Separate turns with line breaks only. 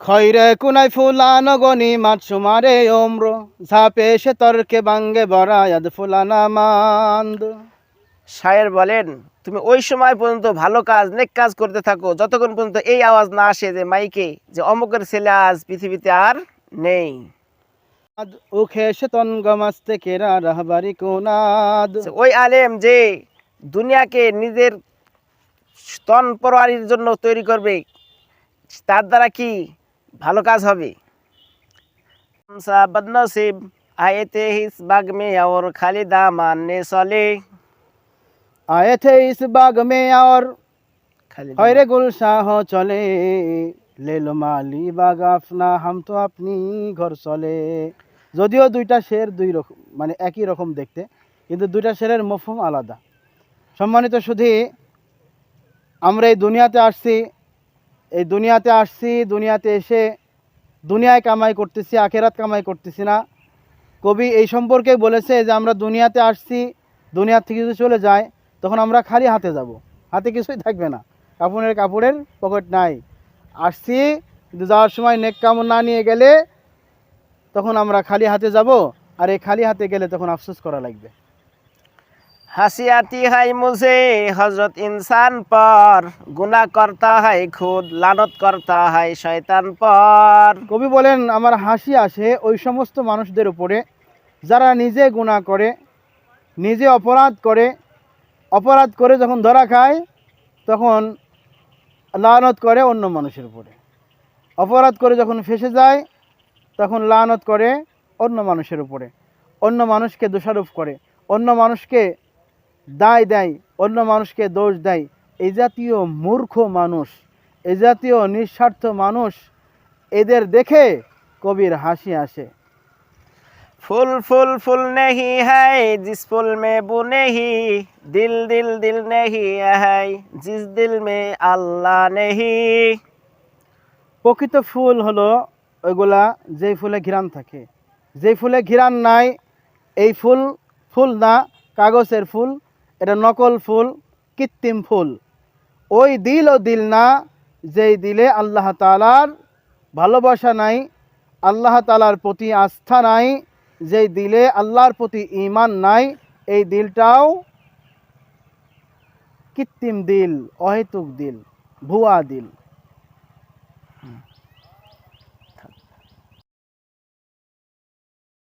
খৈরে কুনাই ফুলানো গনি মাত সুমারে ওম্র ঝাপে সে তর্কে বাঙ্গে বরায়াদ ফুলানা মান্দ।
শায়ের বলেন তুমি ওই সময় পর্যন্ত ভালো কাজ নেক কাজ করতে থাকো। যতক্ষণ পর্যন্ত এই আওয়াজ না আসে যে মাইকে যে অমুকের ছেলে আজ পৃথিবীতে আর নেই।
উখে সে তন গমাস্তে কেরা রাহবারি কোনাদ।
ওই আলেম যে দুনিয়াকে নিজের স্তন পরোয়ারির জন্য তৈরি করবে তার দ্বারা কি ভালো কাজ হবে সা বদনসিব আয়েতে হিস বাগ মে और খালি দামান নে চলে
आए थे इस बाग में और
খালি
हरे गुलशाह चले ले लो माली बाग अपना हम तो अपनी ঘর চলে যদিও দুইটা শের দুই রকম মানে একই রকম দেখতে কিন্তু দুইটা শেরের মফহুম আলাদা সম্মানিত শুধু আমরা এই দুনিয়াতে আসছি এই দুনিয়াতে আসছি, দুনিয়াতে এসে দুনিয়ায় কামাই করতেছি, আখেরাত কামাই করতেছি না। কবি এই সম্পর্কে বলেছে যে, আমরা দুনিয়াতে আসছি দুনিয়ার থেকে যদি চলে যায়, তখন আমরা খালি হাতে যাব। হাতে কিছুই থাকবে না। কাপড়ের কাপড়ের পকেট নাই। আসছি যাওয়ার সময় নেক কামড় না নিয়ে গেলে তখন আমরা খালি হাতে যাব, আর এই খালি হাতে গেলে তখন আফসোস করা লাগবে।
হাসিয়াতি হাই মুঝে হজরত ইনসান পর। গুনা কর্তা হাই খুদ, লানত কর্তা হাই শয়তান পর।
কবি বলেন, আমার হাসি আসে ওই সমস্ত মানুষদের উপরে, যারা নিজে গুণা করে, নিজে অপরাধ করে অপরাধ করে যখন ধরা খায়, তখন লানত করে অন্য মানুষের উপরে। অপরাধ করে যখন ফেসে যায়, তখন লানত করে অন্য মানুষের উপরে। অন্য মানুষকে দোষারোপ করে, অন্য মানুষকে দায় দেয় অন্য মানুষকে দোষ দেয়। এ জাতীয় মূর্খ মানুষ এ জাতীয় নিঃস্বার্থ মানুষ এদের দেখে কবির হাসি আসে।
ফুল ফুল ফুল নেহি হাই জিস ফুল মে বু নেহি দিল দিল দিল নেহি হাই জিস দিল মে আল্লাহ নেহি।
প্রকৃত ফুল হলো ওইগুলা যেই ফুলে ঘিরান থাকে। যেই ফুলে ঘিরান নাই এই ফুল ফুল না কাগজের ফুল নকল ফুল, কৃত্রিম ফুল। ওই দিল ও দিল না, যেই দিলে আল্লাহ তালার ভালোবাসা নাই, আল্লাহ তালার প্রতি আস্থা নাই, যেই দিলে আল্লাহর প্রতি ইমান নাই, এই দিলটাও কৃত্রিম দিল, অহেতুক দিল, ভুয়া দিল।